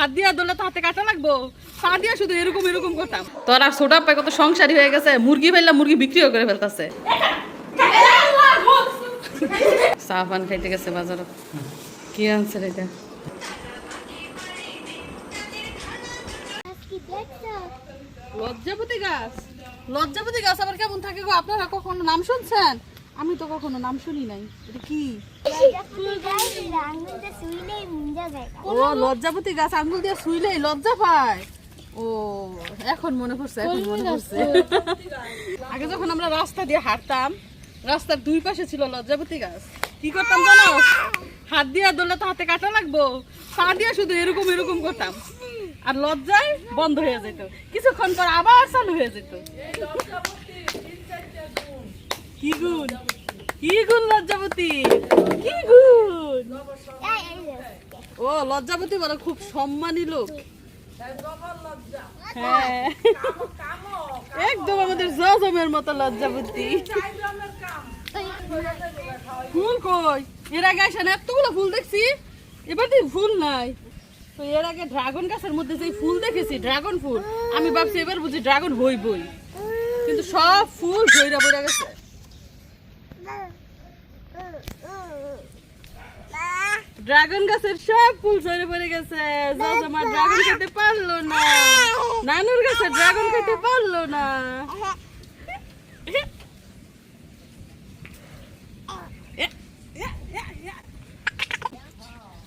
হাত দিয়া দোলে তো হাতে কাটা লাগবো। পা দিয়া শুধু এরকম এরকম করতাম। তোরা ছোটা পায় কত সংসারী হয়ে গেছে মুরগি ফেললে মুরগি বিক্রিও করে ফেলতেছে। পান খাইতে গেছে বাজারত কি আনছে এটা? লজ্জাপতি গাছ। লজ্জাপতি গাছ আবার কেমন থাকে গো? আপনারা কখনো নাম শুনছেন? আমি তো কখনো নাম শুনি নাই। এটা কি? ও লজ্জাপতি গাছ আঙ্গুল দিয়ে শুইলেই লজ্জা পায়। ও এখন মনে পড়ছে এখন মনে পড়ছে। আগে যখন আমরা রাস্তা দিয়ে হাঁটতাম রাস্তার দুই পাশে ছিল লজ্জাপতি গাছ। কি করতাম জানো? হাত দিয়া দোলে তো হাতে কাটা লাগবো। পা দিয়া শুধু এরকম এরকম করতাম। আর লজ্জায় বন্ধ হয়ে যেত। কিছুক্ষণ পর আবার চালু হয়ে যেত। কি গুণ? কি লজ্জাপতি কি গুণ। ও লজ্জাপতি বলে খুব সম্মানী লোক। হ্যাঁ। একদম আমাদের জজমের মতো লজ্জাপতি ফুল কই? এর আগে আসেন, এতগুলো ফুল দেখছি, এবার দিয়ে ফুল নাই। তো এর আগে ড্রাগন গাছের মধ্যে যে ফুল দেখেছি, ড্রাগন ফুল, আমি ভাবছি এবার বুঝি ড্রাগন হইবই। কিন্তু সব ফুল ঝইরা বইরা গেছে। ড্রাগন গাছের সব ফুল ঝরে পড়ে গেছে। জজমা ড্রাগন খেতে পারল না। নানুর গাছে ড্রাগন খেতে পারল না।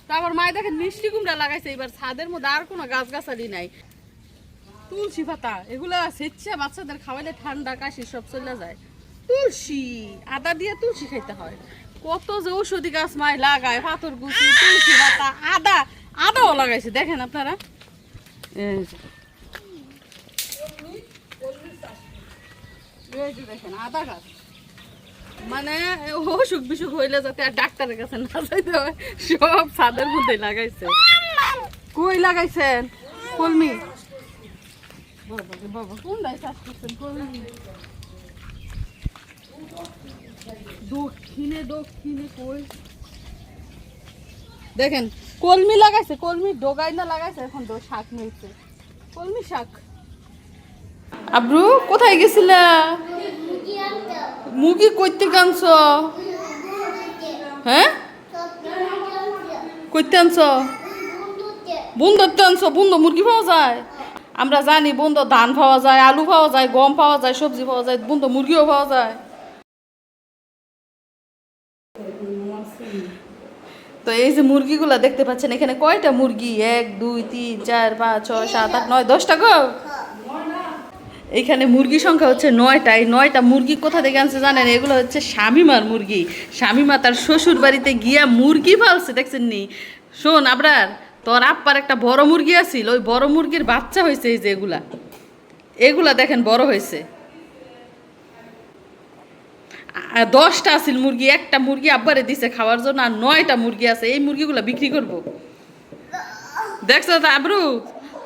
তারপর মায় দেখেন মিষ্টি কুমড়া লাগাইছে, এবার ছাদের মধ্যে আর কোনো গাছ গাছালি নাই। তুলসী পাতা, এগুলা সেচ্ছে বাচ্চাদের খাওয়াইলে ঠান্ডা কাশি সব চলে যায়। তুলসী, আদা দিয়ে তুলসী খাইতে হয়। কত যে ঔষধি গাছ মায় লাগায়, পাথর গুছি, তুলসী পাতা, আদা, আদাও লাগাইছে, দেখেন আপনারা। মানে অসুখ বিসুখ হইলে যাতে আর যাইতে সব মধ্যে লাগাইছে। কই লাগাইছেন? দক্ষিণে দক্ষিণে কই? দেখেন, কলমি লাগাইছে, কলমি ডোগাই না লাগাইছে, এখন তো শাক মিলছে। কলমি শাক। আব্রু, কোথায় গেছিলা? মুগি কইতে আনছ হ্যাঁ? কইতে আনছ? বন্ধুত্ব আনছ বন্ধু মুরগি পাওয়া যায়। আমরা জানি বন্ধু ধান পাওয়া যায়, আলু পাওয়া যায়, গম পাওয়া যায়, সবজি পাওয়া যায় বন্ধু মুরগিও পাওয়া যায়। তো এই যে মুরগিগুলা দেখতে পাচ্ছেন, এখানে কয়টা মুরগি? এক, দুই, তিন, চার, পাঁচ, ছয়, সাত, আট, নয়, দশটা গো! এখানে মুরগি সংখ্যা হচ্ছে নয়টা। এই নয়টা মুরগি কোথা থেকে আনছে জানেন? এগুলো হচ্ছে স্বামীমার মুরগি। স্বামীমা তার শ্বশুর বাড়িতে গিয়া মুরগি পালছে দেখছেন নি? শোন, আবরার, তোর আপ্পার একটা বড় মুরগি আছিল, ওই বড় মুরগির বাচ্চা হয়েছে এই যে এগুলা। এগুলা দেখেন বড় হয়েছে দশটা আছিল মুরগি, একটা মুরগি আব্বারে দিছে খাওয়ার জন্য আর নয়টা মুরগি আছে, এই মুরগিগুলো বিক্রি করব। দেখছ তো আবরু?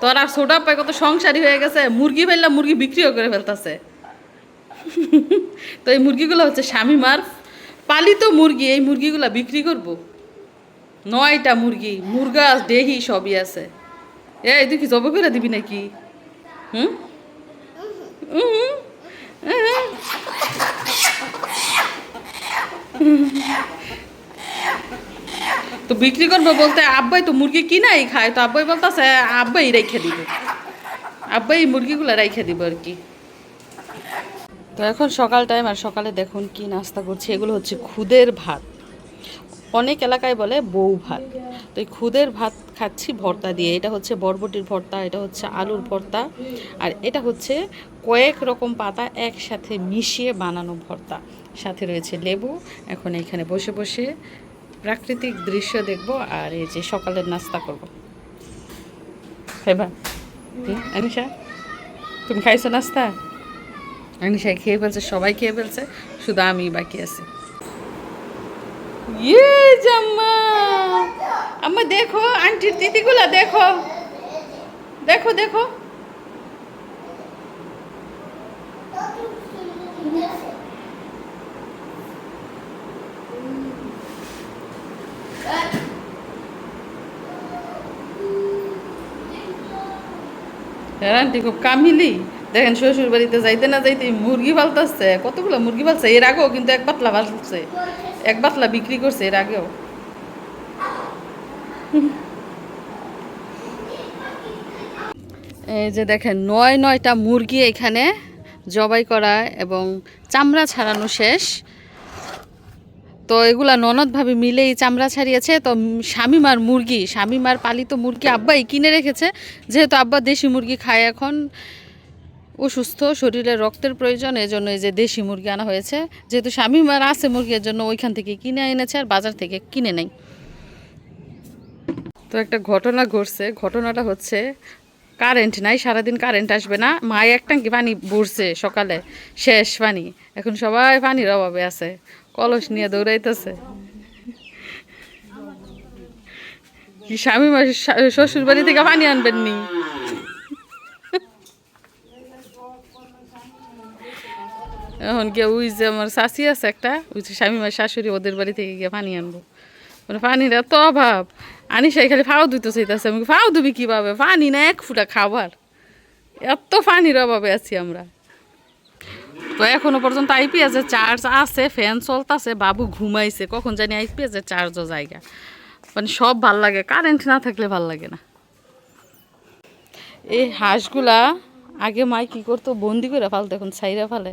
তোরা ছোটা পায় কত সংসারী হয়ে গেছে, মুরগি ফেললে মুরগি বিক্রিও করে ফেলতেছে। তো এই মুরগিগুলো হচ্ছে স্বামীমার পালিত মুরগি, এই মুরগিগুলো বিক্রি করব। নয়টা মুরগি, মুরগা, দেহি সবই আছে। এই, তুই কি জব করে দিবি নাকি? হুম হুম। তো বিক্রি করব বলতে আব্বাই তো মুরগি কিনাই খায়, তো আব্বাই বলতেছে, আব্বাই রেখে দিবে। আব্বাই মুরগিগুলো রেখে দিব আর কি। তো এখন সকাল টাইম আর সকালে দেখুন কি নাস্তা করছে, এগুলো হচ্ছে খুদের ভাত। অনেক এলাকায় বলে বউ ভাত। তো এই খুদের ভাত খাচ্ছি ভর্তা দিয়ে। এটা হচ্ছে বরবটির ভর্তা, এটা হচ্ছে আলুর ভর্তা, আর এটা হচ্ছে কয়েক রকম পাতা একসাথে মিশিয়ে বানানো ভর্তা। সাথে রয়েছে লেবু। এখন এখানে বসে বসে প্রাকৃতিক দৃশ্য দেখব আর এই যে সকালের নাস্তা করব। খাইবা? তুমি খাইছো নাস্তা? আনিশা খেয়ে ফেলছে, সবাই খেয়ে ফেলছে, শুধু আমি বাকি আছি। ইয়ে জাম্মা। আম্মা দেখো আন্টির দিদিগুলা দেখো। দেখো দেখো। আন্টি খুব কামিলি। দেখেন শ্বশুর বাড়িতে যাইতে না যাইতে মুরগি পালতাছে, কতগুলো মুরগি পালছে? এর আগেও কিন্তু এক পাতলা পালছে এক পাতলা বিক্রি করছে এর আগেও। এই যে দেখেন, নয় নয়টা মুরগি এখানে জবাই করা এবং চামড়া ছাড়ানো শেষ। তো এগুলা ননদভাবে মিলেই চামড়া ছাড়িয়েছে। তো স্বামীমার মুরগি, স্বামীমার পালিত মুরগি আব্বাই কিনে রেখেছে। যেহেতু আব্বা দেশি মুরগি খায় এখন অসুস্থ, শরীরে রক্তের প্রয়োজন এই জন্য এই যে দেশি মুরগি আনা হয়েছে। যেহেতু শামিমার আছে মুরগির জন্য ওইখান থেকে কিনে এনেছে আর বাজার থেকে কিনে নেই তো একটা ঘটনা ঘটছে। ঘটনাটা হচ্ছে কারেন্ট নাই, সারাদিন কারেন্ট আসবে না। মায় এক ট্যাঙ্কি পানি ভরছে সকালে, শেষ পানি। এখন সবাই পানির অভাবে আছে, কলস নিয়ে দৌড়াইতেছে। স্বামী শ্বশুর বাড়ি থেকে পানি আনবেন নি এখন গিয়ে ওই যে আমার শাশি আছে একটা, ওই যে স্বামী মার শাশুড়ি, ওদের বাড়ি থেকে গিয়ে পানি আনব। মানে পানির এত অভাব। আনি সেই খালি ফাও দিতে চাইতেছে। আমি ফাও দিবি কীভাবে? পানি না, এক ফুটা খাবার। এত পানির অভাবে আছি আমরা। তো এখনও পর্যন্ত আইপিএসের চার্জ আছে ফ্যান চলতেছে, বাবু ঘুমাইছে। কখন জানি আইপিএসের চার্জও জায়গা মানে সব ভালো লাগে কারেন্ট না থাকলে ভালো লাগে না। এই হাঁসগুলা আগে মাই কি করতো, বন্দি করে ফালতো, এখন ছাইরা ফালে।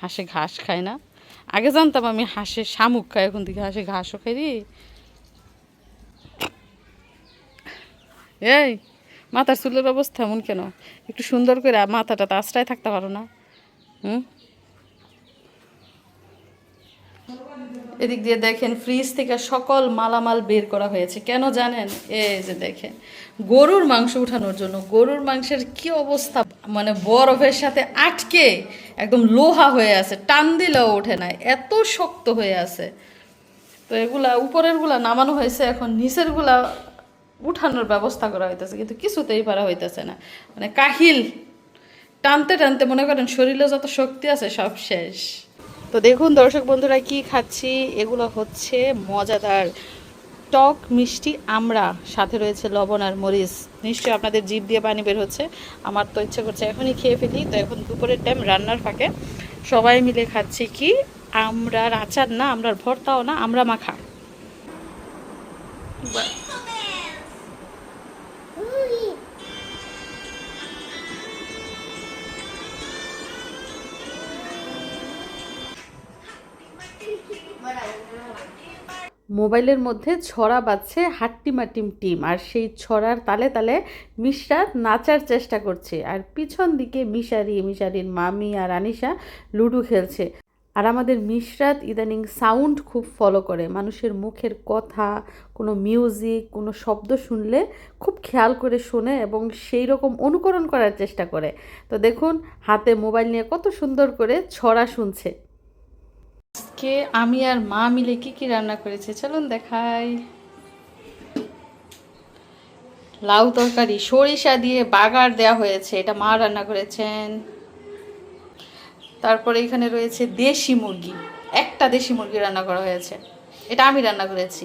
হাঁসে ঘাস খায় না। আগে জানতাম আমি হাঁসে শামুক খাই, এখন থেকে হাঁসে ঘাসও খাই দি এই, মাথার চুলের অবস্থা এমন কেন? একটু সুন্দর করে মাথাটা তো আশ্রয় থাকতে পারো না। হুম? এদিক দিয়ে দেখেন ফ্রিজ থেকে সকল মালামাল বের করা হয়েছে। কেন জানেন? এই যে দেখেন, গরুর মাংস উঠানোর জন্য। গরুর মাংসের কি অবস্থা? মানে বরফের সাথে আটকে একদম লোহা হয়ে আছে, টান দিলেও ওঠে না, এত শক্ত হয়ে আছে। তো এগুলা, উপরেরগুলা নামানো হয়েছে, এখন নিচেরগুলা উঠানোর ব্যবস্থা করা হইতেছে, কিন্তু কিছুতেই পারা হইতেছে না। মানে কাহিল, টানতে টানতে মনে করেন শরীরে যত শক্তি আছে, সব শেষ। তো দেখুন, দর্শক বন্ধুরা, কি খাচ্ছি? এগুলো হচ্ছে মজাদার টক মিষ্টি আমরা সাথে রয়েছে লবণ আর মরিচ। নিশ্চয়ই আপনাদের জিভ দিয়ে পানি বের হচ্ছে। আমার তো ইচ্ছে করছে এখনই খেয়ে ফেলি। তো এখন দুপুরের টাইম রান্নার ফাঁকে। সবাই মিলে খাচ্ছি কি? আমরার আচার না, আমরার ভর্তাও না, আমরা মাখা। মোবাইলের মধ্যে ছড়া বাজছে হাট্টিমাটিম টিম। আর সেই ছড়ার তালে তালে মিশরাত নাচার চেষ্টা করছে। আর পিছন দিকে মিশারি, মিশারির মামি আর আনিশা লুডো খেলছে। আর আমাদের মিশরাত ইদানিং সাউন্ড খুব ফলো করে। মানুষের মুখের কথা, কোনো মিউজিক, কোনো শব্দ শুনলে খুব খেয়াল করে শোনে এবং সেই রকম অনুকরণ করার চেষ্টা করে। তো দেখুন, হাতে মোবাইল নিয়ে কত সুন্দর করে ছড়া শুনছে। আজকে আমি আর মা মিলে কি কি রান্না করেছে? চলুন দেখাই। লাউ তরকারি, সরিষা দিয়ে বাগার দেয়া হয়েছে, এটা মা রান্না করেছেন। তারপরে এখানে রয়েছে দেশি মুরগি, একটা দেশি মুরগি রান্না করা হয়েছে, এটা আমি রান্না করেছি।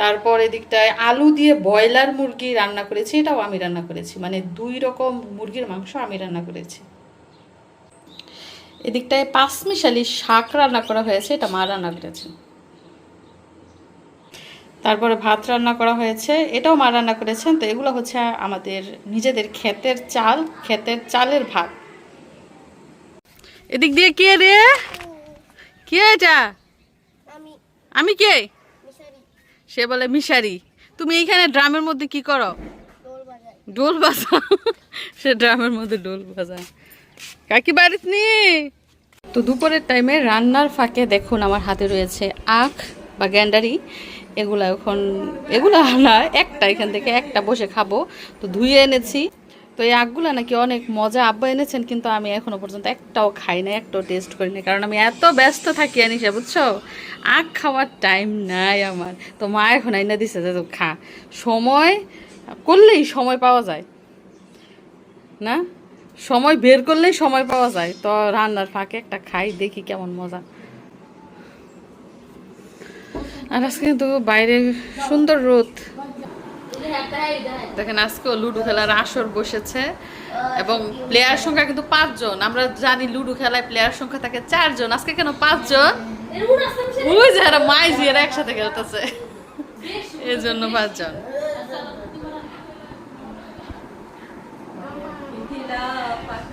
তারপর এদিকটায় আলু দিয়ে ব্রয়লার মুরগি রান্না করেছি, এটাও আমি রান্না করেছি মানে দুই রকম মুরগির মাংস আমি রান্না করেছি। এদিকটায় পাঁচমিশালি শাক রান্না করা হয়েছে এটা মা রান্না করেছে। তারপরে ভাত রান্না করা হয়েছে এটাও মা রান্না করেছেন। তো এগুলো হচ্ছে আমাদের নিজেদের ক্ষেতের চাল ক্ষেতের চালের ভাত। এদিক দিয়ে কে রে? কে এটা? আমি। কে? সে বলে মিশারি। তুমি এইখানে ড্রামের মধ্যে কি করো? ডোল বাজা সে ড্রামের মধ্যে ডোল বাজায়। কাকি বাড়িত নি? তো দুপুরের টাইমে রান্নার ফাঁকে দেখুন আমার হাতে রয়েছে আখ বা গ্যান্ডারি। এগুলা এখন, এগুলা না, একটা, এখান থেকে একটা বসে খাব। তো ধুয়ে এনেছি। তো এই আখগুলো নাকি অনেক মজা। আব্বা এনেছেন কিন্তু আমি এখনও পর্যন্ত একটাও খাই না একটাও টেস্ট করি না কারণ আমি এত ব্যস্ত থাকি আনিসা বুঝছ? আখ খাওয়ার টাইম নাই আমার। তো মা এখন আইনা দিছে যে তো খা। সময়, করলেই সময় পাওয়া যায়। না? সময় বের করলেই সময় পাওয়া যায়। তো রান্নার ফাঁকে একটা খাই দেখি কেমন মজা। আর আজকে কিন্তু বাইরে সুন্দর রোদ। দেখেন আজকেও লুডো খেলার আসর বসেছে এবং প্লেয়ার সংখ্যা কিন্তু পাঁচজন। আমরা জানি লুডো খেলায় প্লেয়ার সংখ্যা থাকে চারজন। আজকে কেন পাঁচজন? ওই যে মাইজি এরা একসাথে খেলতেছে। এই জন্য পাঁচজন।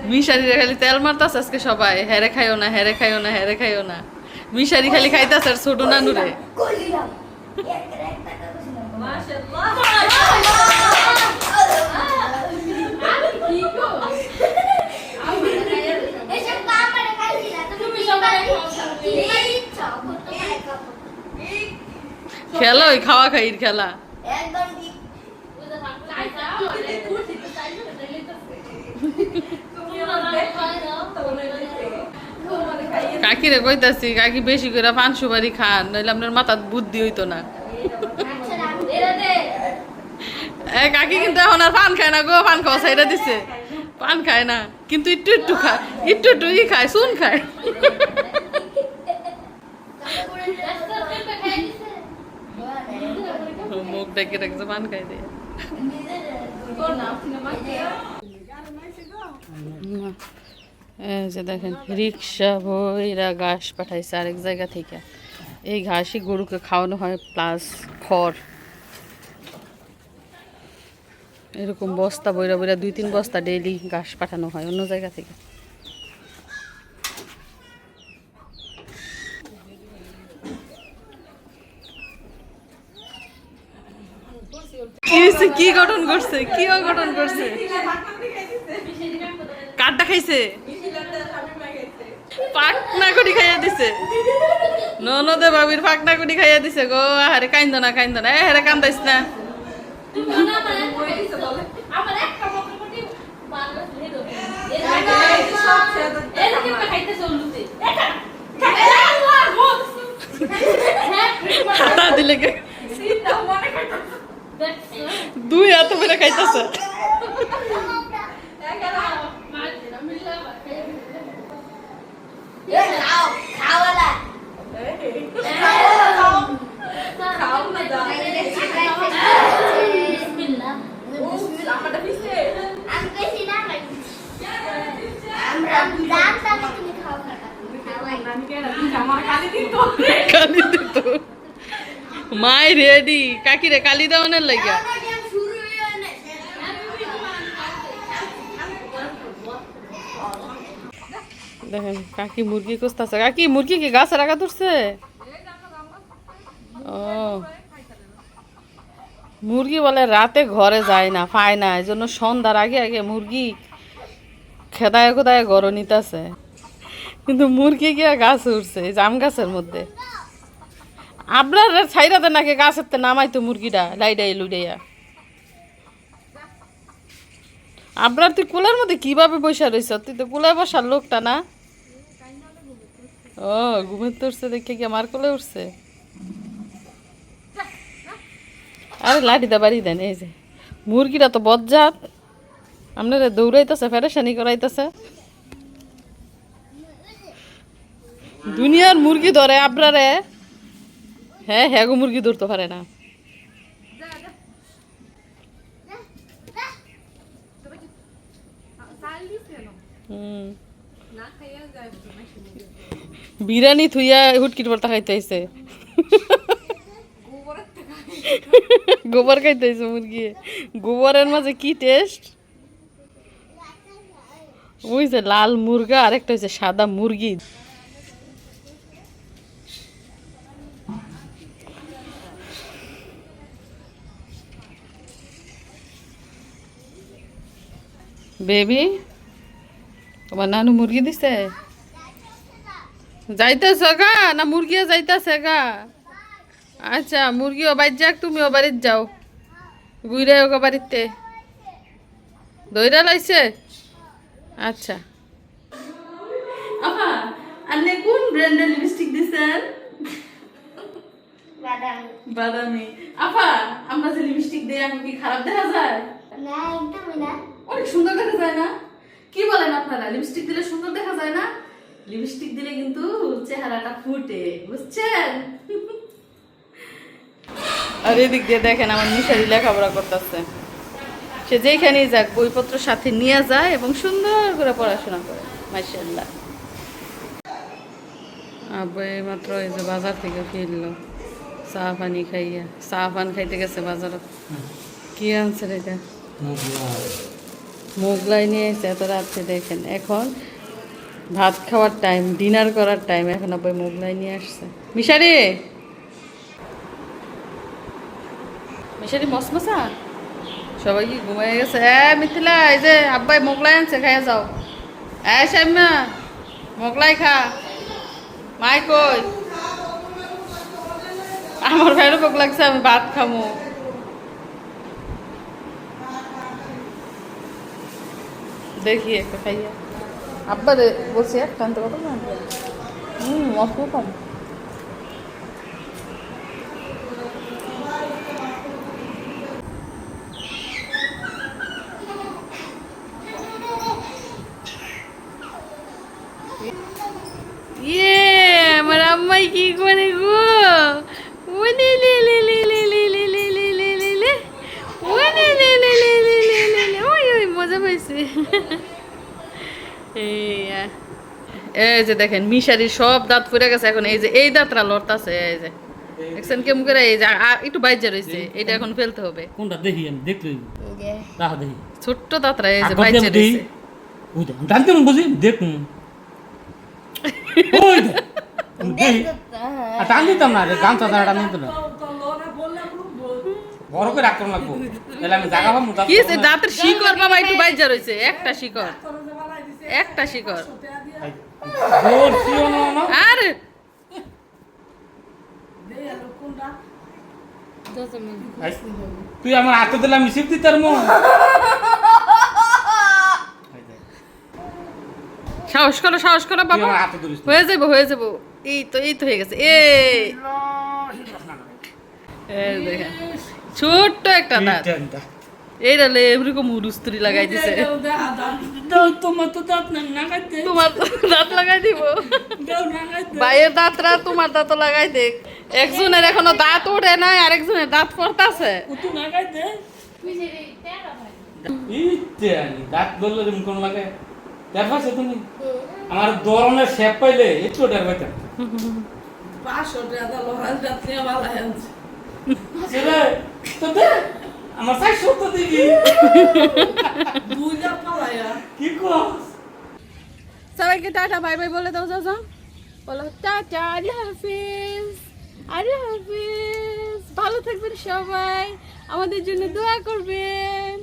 মিশারি খালি তেল মারতাছে আজকে সবাই হেরে খাইও না হেরে খাইও না হেরে খাইও না মিশারি খালি খাইতাছে আর ছোট নানুরে খেলো ওই খাওয়া খাইর খেলা একদম ঠিক কাকিরে কইতাছি, কাকি বেশি করে পান সুপারি খান, নইলে আপনার মাথার বুদ্ধি হইতো না। কাকি কিন্তু এখন আর পান খায় না গো, পান খাওয়া সাইডা দিছে। পান খায় না, কিন্তু একটু একটু খায়, একটু একটু ই খায় শুন খায়। মুখ ডেকে রাখছে পান খাই দিয়ে যে দেখেন, রিক্সা, ভৈরা ঘাস পাঠাইছে আরেক জায়গা থেকে। এই ঘাসই গরুকে খাওয়ানো হয় প্লাস খড়। এরকম বস্তা বইরা বইরা দুই তিন বস্তা ডেইলি ঘাস পাঠানো হয় অন্য জায়গা থেকে। কি গঠন করছে? কি অঘটন করছে? কাঠটা খাইছে? পাকনা করি খাইয়া দিছে। ননদে বাবির পাকনা করি খাইয়া দিছে গো আরে কাইন্দ না কাইন্দ না। হেরে কান্দাইস না। হাতা দিলে দুই হাত মেরে খাইতেছে খাওয়ালা আমি বেশি না আমরা দাঁত দাঁত তুমি খাও মাই রেডি। কাকি রে কালি দেওয়ানের লাগিয়া শুরু হয়ে না দেখেন, কাকি মুরগি খুঁজতেছে। কাকি, মুরগি কি গাছে রাখা ধরছে? ও। মুরগি বলে রাতে ঘরে যায় না, পায় না এই জন্য সন্ধ্যার আগে আগে মুরগি খেদায় খোদায় গড় নিতেছে। কিন্তু মুরগি গিয়া গাছ উঠছে এই জাম গাছের মধ্যে। আপনার ছাইরাতে নাকি গাছের তে নামাইতো মুরগিটা, লাইডাই লুডাইয়া আপনার তুই কুলার মধ্যে কীভাবে বসে রয়েছ তুই তো কুলায় বসার লোকটা না। ও, ঘুমের তো উঠছে, দেখে কি আমার কোলে উঠছে? আরে লাঠিটা বাড়ি দেন, এই যে। মুরগিটা তো বজ্জাত। আপনারা দৌড়াইতেছে, ফেরেশানি করাইতেছে। দুনিয়ার মুরগি ধরে আপনারে। হ্যাঁ হ্যাঁ গো, মুরগি ধরতে পারে না। হুম। বিরিয়ানি থুইয়া হুটকির পরতা খাইতে হয়েছে গোবর খাইতে হয়েছে মুরগি গোবরের মাঝে কি টেস্ট ওই যে লাল মুরগা, আরেকটা হয়েছে সাদা মুরগি। বেবি, তোমার নানু মুরগি দিছে? যাইতেছ গা? না মুরগিও যাইতেছে গা? আচ্ছা মুরগিও বাড়ি যাক তুমিও বাড়িতে যাও। গুইরে ওগো বাড়িতে। দইরা লাইছে? আচ্ছা। আপনি কোন ব্র্যান্ডের লিপস্টিক দিছেন? বাদাম। বাদামি। আফা আমরা যে লিপস্টিক দেই আমি কি খারাপ দেখা যায়? না একদমই না। অনেক সুন্দর দেখা যায় না? কি বলেন আপনারা লিপস্টিক দিলে সুন্দর দেখা যায় না? লিপস্টিক দিলে কিন্তু চেহারাটা ফুটে বুঝছেন? আর এদিক দিয়ে দেখেন আমার মিশারি লেখাপড়া করতেছে। সে যেখানেই যাক বইপত্র সাথে নিয়ে যায় এবং সুন্দর করে পড়াশোনা করে মার্শাল্লাহ আব্বা এই মাত্র এই যে বাজার থেকে ফিরলো চা পানি খাইয়া। চা পান খাইতে গেছে বাজারত। কি আনছে রে এটা মোগলাই নিয়ে এসে এত রাত্রে দেখেন। এখন ভাত খাওয়ার টাইম ডিনার করার টাইম এখন আব্বাই মোগলাই নিয়ে আসছে। মিশারি! মিশারি, মসমসা? সবাই কি ঘুমাই গেছে? এ, মিথিলা, এই যে আব্বাই মোগলাই আনছে, খাইয়া যাও। এ, শ্যামা, মোগলাই খা। মাই কই? আমার ভাইয়েরও ভোগ লাগছে, আমি ভাত খামো। দেখি, একটা খাইয়া। আব্বা বলছি এক টানতে কত না। হুম অসুখ এই যে দেখেন মিশারির সব দাঁত ফুরে গেছে এখন এই যে এই দাঁতরা লড়তাছে এই যে। দেখছেন কেমন করে? এই যে একটু বাইজে রয়েছে এটা এখন ফেলতে হবে। কোনটা দেখি আমি? দেখতে তাহা দেখি। ছোট্ট দাঁতরা এই যে বাইজে রয়েছে ওই দেখ জানতে মন বুঝি? দেখুন। ওই দেখ টান দিতাম না রে গান চাঁদা টান দিতাম না। বড় করে আক্রমণ লাগবো তাহলে আমি জাগা পাবো কি দাঁতের শিকড় বাবা একটু বাইজা রয়েছে একটা শিকড়। একটা শিকড়। আরে? তুই আমার হাতে দিলাম মিশিপ দিতার মন সাহস করো সাহস করো বাবা। না। হয়ে যাব হয়ে যাব। এই তো এই তো হয়ে গেছে। এ। এই ছোট্ট একটা দাঁত। এইটা, এই রালে এরকম উরুস্তুরি লাগাই দিছে। তোমার তো দাঁত তোমার দাঁত লাগাই দিব। ভাইয়ের দাঁতরা তোমার দাঁত লাগাই দে একজনের এখনও দাঁত ওঠে নাই আর একজনের দাঁত পড়তাছে আমার শেপ পাইলে আমার সাই সত্য দিবি। কি কস? সবাইকে টাটা, বাই বাই বলে দাও, যাও যাও। বলো, টাটা, আল্লাহ হাফিজ আল্লাহ হাফিজ। ভালো থাকবেন সবাই। আমাদের জন্য দোয়া করবেন।